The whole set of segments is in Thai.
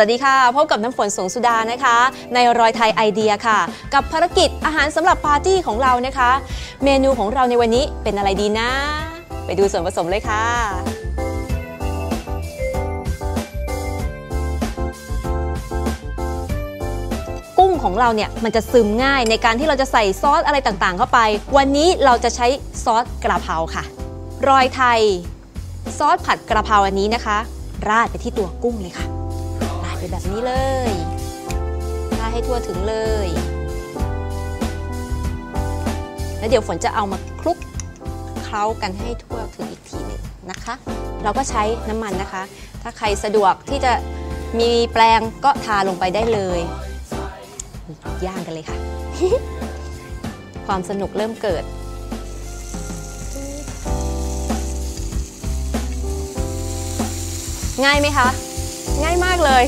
วัสดีค่ะ พบกับน้ำฝนสงสุดานะคะ ในรอยไทยไอเดียค่ะ กับภารกิจอาหารสำหรับปาร์ตี้ของเรานะคะ เมนูของเราในวันนี้เป็นอะไรดีนะ ไปดูส่วนผสมเลยค่ะ กุ้งของเราเนี่ยมันจะซึมง่ายในการที่เราจะใส่ซอสอะไรต่างๆ เข้าไป วันนี้เราจะใช้ซอสกระเพราค่ะ รอยไทย ซอสผัดกระเพราอันนี้นะคะ ราดไปที่ตัวกุ้งเลยค่ะ แบบนี้เลยราให้ทั่วถึงเลย แล้วเดี๋ยวฝนจะเอามาคลุกเคล้ากันให้ทั่วถึงอีกทีหนึ่งนะคะ เราก็ใช้น้ำมันนะคะ ถ้าใครสะดวกที่จะมีแปลงก็ทาลงไปได้เลย ย่างกันเลยค่ะ ความสนุกเริ่มเกิดง่ายไหมคะ ง่ายมากเลย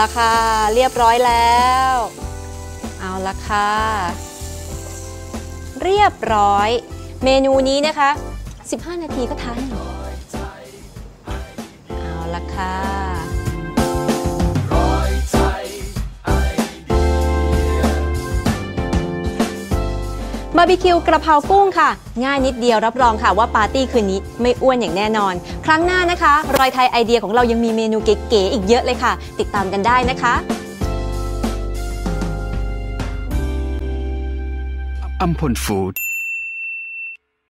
ละค่ะ เรียบร้อยแล้ว เอาละค่ะ เรียบร้อย เมนูนี้นะคะ 15 นาทีก็ทานเอาละค่ะ บาร์บีคิวกระเพรากุ้งค่ะ ง่ายนิดเดียวรับรองค่ะว่าปาร์ตี้คืนนี้ไม่อ้วนอย่างแน่นอน ครั้งหน้านะคะ รอยไทยไอเดียของเรายังมีเมนูเก๋ๆอีกเยอะเลยค่ะ ติดตามกันได้นะคะ อัมพลฟู้ด